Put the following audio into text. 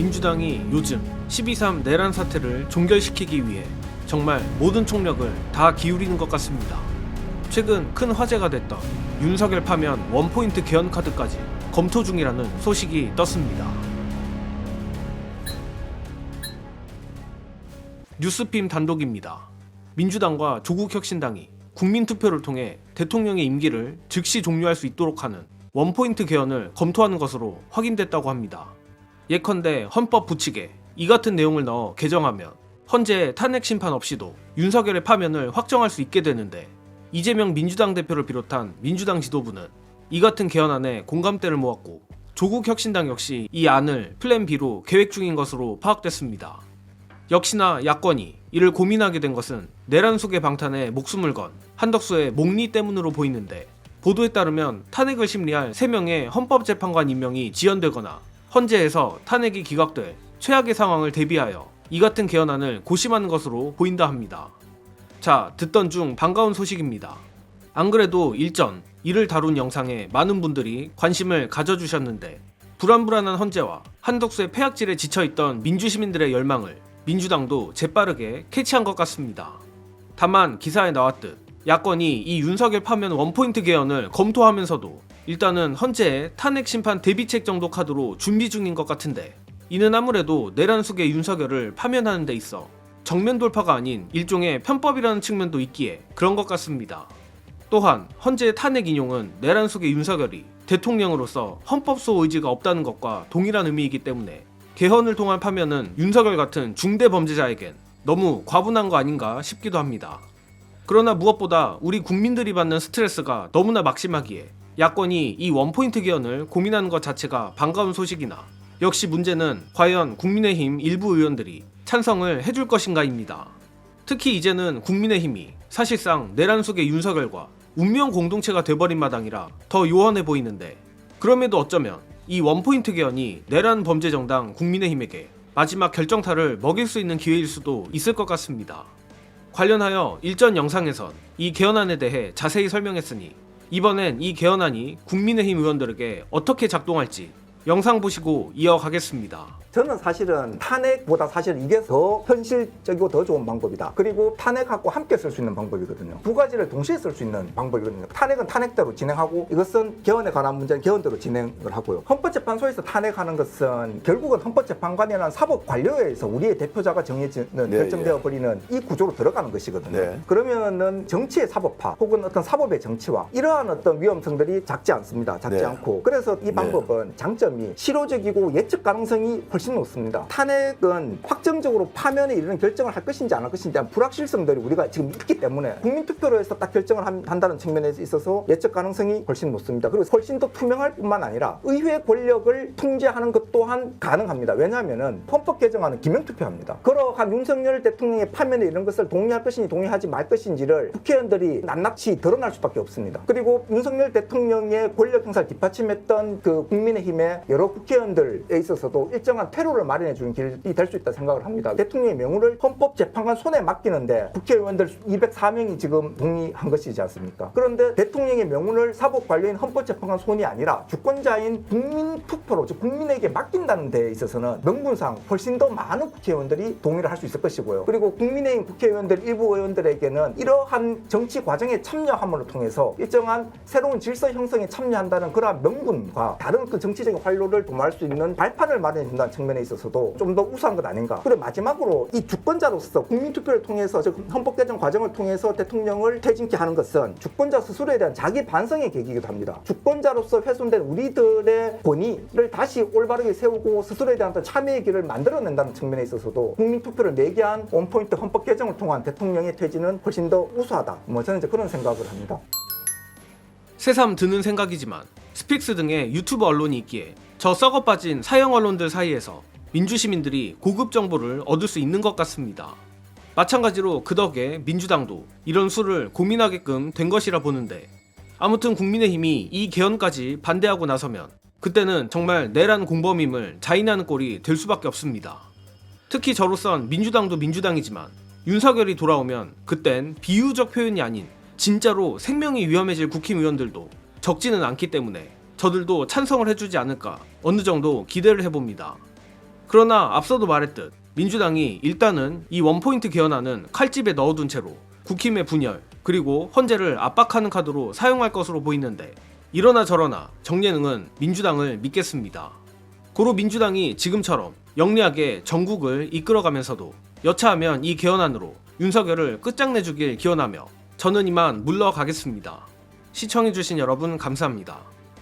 민주당이 요즘 12.3 내란 사태를 종결시키기 위해 정말 모든 총력을 다 기울이는 것 같습니다. 최근 큰 화제가 됐던 윤석열 파면 원포인트 개헌 카드까지 검토 중이라는 소식이 떴습니다. 뉴스핌 단독입니다. 민주당과 조국혁신당이 국민투표를 통해 대통령의 임기를 즉시 종료할 수 있도록 하는 원포인트 개헌을 검토하는 것으로 확인됐다고 합니다. 예컨대 헌법 부칙에 이 같은 내용을 넣어 개정하면 헌재 탄핵 심판 없이도 윤석열의 파면을 확정할 수 있게 되는데 이재명 민주당 대표를 비롯한 민주당 지도부는 이 같은 개헌안에 공감대를 모았고 조국 혁신당 역시 이 안을 플랜 B로 계획 중인 것으로 파악됐습니다. 역시나 야권이 이를 고민하게 된 것은 내란 속의 방탄에 목숨을 건 한덕수의 목리 때문으로 보이는데 보도에 따르면 탄핵을 심리할 3명의 헌법재판관 임명이 지연되거나 헌재에서 탄핵이 기각돼 최악의 상황을 대비하여 이 같은 개헌안을 고심하는 것으로 보인다 합니다. 자, 듣던 중 반가운 소식입니다. 안 그래도 일전 이를 다룬 영상에 많은 분들이 관심을 가져주셨는데 불안불안한 헌재와 한덕수의 폐악질에 지쳐있던 민주시민들의 열망을 민주당도 재빠르게 캐치한 것 같습니다. 다만 기사에 나왔듯 야권이 이 윤석열 파면 원포인트 개헌을 검토하면서도 일단은 헌재의 탄핵 심판 대비책 정도 카드로 준비 중인 것 같은데 이는 아무래도 내란 속의 윤석열을 파면하는 데 있어 정면 돌파가 아닌 일종의 편법이라는 측면도 있기에 그런 것 같습니다. 또한 헌재의 탄핵 인용은 내란 속의 윤석열이 대통령으로서 헌법소 의지가 없다는 것과 동일한 의미이기 때문에 개헌을 통한 파면은 윤석열 같은 중대 범죄자에겐 너무 과분한 거 아닌가 싶기도 합니다. 그러나 무엇보다 우리 국민들이 받는 스트레스가 너무나 막심하기에 야권이 이 원포인트 개헌을 고민하는 것 자체가 반가운 소식이나 역시 문제는 과연 국민의힘 일부 의원들이 찬성을 해줄 것인가입니다. 특히 이제는 국민의힘이 사실상 내란 속의 윤석열과 운명 공동체가 돼버린 마당이라 더 요원해 보이는데 그럼에도 어쩌면 이 원포인트 개헌이 내란 범죄 정당 국민의힘에게 마지막 결정타를 먹일 수 있는 기회일 수도 있을 것 같습니다. 관련하여 일전 영상에선 이 개헌안에 대해 자세히 설명했으니 이번엔 이 개헌안이 국민의힘 의원들에게 어떻게 작동할지 영상 보시고 이어가겠습니다. 저는 사실은 탄핵보다 사실 이게 더 현실적이고 더 좋은 방법이다. 그리고 탄핵하고 함께 쓸 수 있는 방법이거든요. 두 가지를 동시에 쓸 수 있는 방법이거든요. 탄핵은 탄핵대로 진행하고 이것은 개헌에 관한 문제는 개헌대로 진행을 하고요. 헌법재판소에서 탄핵하는 것은 결국은 헌법재판관이라는 사법 관료에서 우리의 대표자가 정해지는 네, 결정되어 버리는 이 구조로 들어가는 것이거든요. 네. 그러면은 정치의 사법화 혹은 어떤 사법의 정치화 이러한 어떤 위험성들이 작지 않습니다. 작지 네. 않고 그래서 이 방법은 장점이 실효적이고 예측 가능성이 훨씬 높습니다. 탄핵은 확정적으로 파면에 이르는 결정을 할 것인지 안 할 것인지 불확실성들이 우리가 지금 있기 때문에 국민투표로 해서 딱 결정을 한- 한다는 측면에 있어서 예측 가능성이 훨씬 높습니다. 그리고 훨씬 더 투명할 뿐만 아니라 의회 권력을 통제하는 것 또한 가능합니다. 왜냐하면은 헌법 개정안은 기명투표합니다. 그러한 윤석열 대통령의 파면에 이런 것을 동의할 것인지 동의하지 말 것인지를 국회의원들이 낱낱이 드러날 수밖에 없습니다. 그리고 윤석열 대통령의 권력 행사를 뒷받침했던 그 국민의힘의 여러 국회의원들에 있어서도 일정한 퇴로를 마련해 주는 길이 될 수 있다 생각을 합니다. 대통령의 명운을 헌법재판관 손에 맡기는데 국회의원들 204명이 지금 동의한 것이지 않습니까? 그런데 대통령의 명운을 사법 관료인 헌법재판관 손이 아니라 주권자인 국민 투표로 즉 국민에게 맡긴다는 데에 있어서는 명분상 훨씬 더 많은 국회의원들이 동의를 할 수 있을 것이고요. 그리고 국민의힘 국회의원들 일부 의원들에게는 이러한 정치 과정에 참여함으로 통해서 일정한 새로운 질서 형성에 참여한다는 그러한 명분과 다른 그 정치적인 활로를 도모할 수 있는 발판을 마련해 준다는 측면에 있어서도 좀 더 우수한 것 아닌가. 그리고 마지막으로 이 주권자로서 국민투표를 통해서 즉 헌법 개정 과정을 통해서 대통령을 퇴진케 하는 것은 주권자 스스로에 대한 자기 반성의 계기이기도 합니다. 주권자로서 훼손된 우리들의 권위를 다시 올바르게 세우고 스스로에 대한 참여의 길을 만들어낸다는 측면에 있어서도 국민투표를 매개한 원포인트 헌법 개정을 통한 대통령의 퇴진은 훨씬 더 우수하다. 뭐 저는 이제 그런 생각을 합니다. 새삼 드는 생각이지만 스픽스 등의 유튜브 언론이 있기에 저 썩어 빠진 사형 언론들 사이에서 민주시민들이 고급 정보를 얻을 수 있는 것 같습니다. 마찬가지로 그 덕에 민주당도 이런 수를 고민하게끔 된 것이라 보는데 아무튼 국민의힘이 이 개헌까지 반대하고 나서면 그때는 정말 내란 공범임을 자인하는 꼴이 될 수밖에 없습니다. 특히 저로선 민주당도 민주당이지만 윤석열이 돌아오면 그땐 비유적 표현이 아닌 진짜로 생명이 위험해질 국힘의원들도 적지는 않기 때문에 저들도 찬성을 해주지 않을까 어느 정도 기대를 해봅니다. 그러나 앞서도 말했듯 민주당이 일단은 이 원포인트 개헌안은 칼집에 넣어둔 채로 국힘의 분열 그리고 헌재를 압박하는 카드로 사용할 것으로 보이는데 이러나 저러나 정예능은 민주당을 믿겠습니다. 고로 민주당이 지금처럼 영리하게 전국을 이끌어가면서도 여차하면 이 개헌안으로 윤석열을 끝장내주길 기원하며 저는 이만 물러가겠습니다. 시청해주신 여러분 감사합니다.